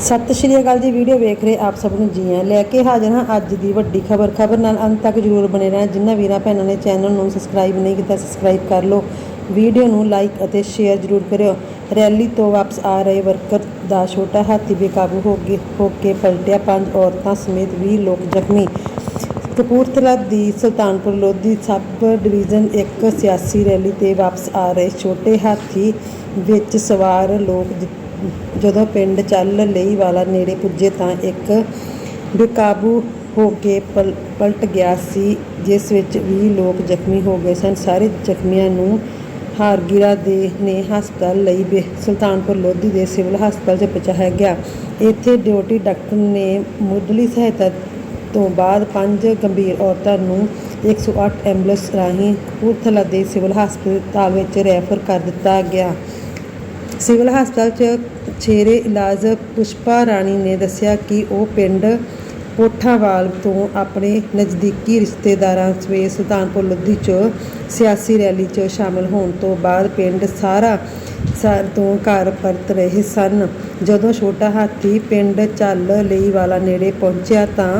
ਸਤਿ ਸ਼੍ਰੀ ਅਕਾਲ ਜੀ, ਵੀਡੀਓ ਵੇਖ ਰਹੇ ਆਪ ਸਭ ਨੂੰ ਜੀ ਆਇਆਂ ਲੈ ਕੇ ਹਾਜ਼ਰ ਹਾਂ ਅੱਜ ਦੀ ਵੱਡੀ ਖਬਰ। ਖਬਰ ਨਾਲ ਅੰਤ ਤੱਕ ਜਰੂਰ ਬਣੇ ਰਹਿਣਾ। ਜਿਨ੍ਹਾਂ ਵੀਰਾਂ ਭੈਣਾਂ ਨੇ ਚੈਨਲ ਨੂੰ ਸਬਸਕ੍ਰਾਈਬ ਨਹੀਂ ਕੀਤਾ ਸਬਸਕ੍ਰਾਈਬ ਕਰ ਲਓ। ਵੀਡੀਓ ਨੂੰ ਲਾਈਕ ਅਤੇ ਸ਼ੇਅਰ ਜਰੂਰ ਕਰਿਓ। ਰੈਲੀ ਤੋਂ ਵਾਪਸ ਆ ਰਹੇ ਵਰਕਰ ਦਾ ਛੋਟਾ ਹਾਥੀ ਬੇਕਾਬੂ ਹੋ ਕੇ ਹੋ ਕੇ ਪਲਟਿਆ ਪੰਜ ਔਰਤਾਂ ਸਮੇਤ 20 ਲੋਕ ਜ਼ਖਮੀ। ਕਪੂਰਥਲਾ ਦੀ ਸੁਲਤਾਨਪੁਰ ਲੋਧੀ ਸਬ ਡਿਵੀਜ਼ਨ ਇੱਕ ਸਿਆਸੀ ਰੈਲੀ ਤੇ ਵਾਪਸ ਆ ਰਹੇ ਛੋਟੇ ਹਾਥੀ ਵਿੱਚ ਸਵਾਰ ਲੋਕ ਜ- ਜਦੋਂ ਪਿੰਡ ਚੱਲ ਲਈ ਵਾਲਾ ਨੇੜੇ ਪੁੱਜੇ ਤਾਂ ਇੱਕ ਬੇਕਾਬੂ ਹੋ ਕੇ ਪਲ- ਪਲਟ ਗਿਆ ਸੀ, ਜਿਸ ਵਿੱਚ 20 ਲੋਕ ਜ਼ਖਮੀ ਹੋ ਗਏ ਸਨ। ਸਾਰੇ ਜ਼ਖਮੀਆਂ ਨੂੰ ਹਾਰਗੀਰਾ ਦੇ ਨੇ ਹਸਪਤਾਲ ਲਈ ਬੇ- ਸੁਲਤਾਨਪੁਰ ਲੋਧੀ ਦੇ ਸਿਵਲ ਹਸਪਤਾਲ 'ਚ ਪਹੁੰਚਾਇਆ ਗਿਆ। ਇੱਥੇ ਡਿਊਟੀ ਡਾਕਟਰ ਨੇ ਮੁੱਢਲੀ ਸਹਾਇਤਾ ਤੋਂ ਬਾਅਦ ਪੰਜ ਗੰਭੀਰ ਔਰਤਾਂ ਨੂੰ 108 ਐਂਬੂਲੈਂਸ ਰਾਹੀਂ ਕਪੂਰਥਲਾ ਦੇ ਸਿਵਲ ਹਸਪਤਾਲ ਵਿੱਚ ਰੈਫਰ ਕਰ ਦਿੱਤਾ ਗਿਆ। ਸਿਵਲ ਹਸਪਤਾਲ 'ਚ ਛੇਰੇ ਇਲਾਜ ਪੁਸ਼ਪਾ ਰਾਣੀ ਨੇ ਦੱਸਿਆ ਕਿ ਉਹ ਪਿੰਡ ਕੋਠਾਵਾਲ ਤੋਂ ਆਪਣੇ ਨਜ਼ਦੀਕੀ ਰਿਸ਼ਤੇਦਾਰਾਂ ਸਮੇਤ ਸੁਲਤਾਨਪੁਰ ਲੋਧੀ 'ਚ ਸਿਆਸੀ ਰੈਲੀ 'ਚ ਸ਼ਾਮਲ ਹੋਣ ਤੋਂ ਬਾਅਦ ਪਿੰਡ ਸਾਰਾ ਸਰ ਤੋਂ ਘਰ ਪਰਤ ਰਹੇ ਸਨ। ਜਦੋਂ ਛੋਟਾ ਹਾਥੀ ਪਿੰਡ ਚੱਲ ਲਈ ਵਾਲਾ ਨੇੜੇ ਪਹੁੰਚਿਆ ਤਾਂ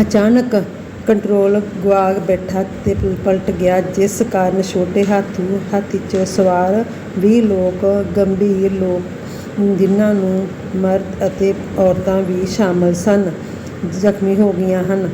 ਅਚਾਨਕ ਕੰਟਰੋਲ ਗਵਾ ਬੈਠਾ ਤੇ ਪਲਟ ਗਿਆ, ਜਿਸ ਕਾਰਨ ਛੋਟੇ ਹਾਥੀ ਹਾਥੀ 'ਚ ਸਵਾਰ 20 ਲੋਕ, ਗੰਭੀਰ ਲੋਕ ਜਿਨ੍ਹਾਂ ਨੂੰ ਮਰਦ ਅਤੇ ਔਰਤਾਂ ਵੀ ਸ਼ਾਮਲ ਸਨ, ਜ਼ਖਮੀ ਹੋ ਗਈਆਂ ਹਨ।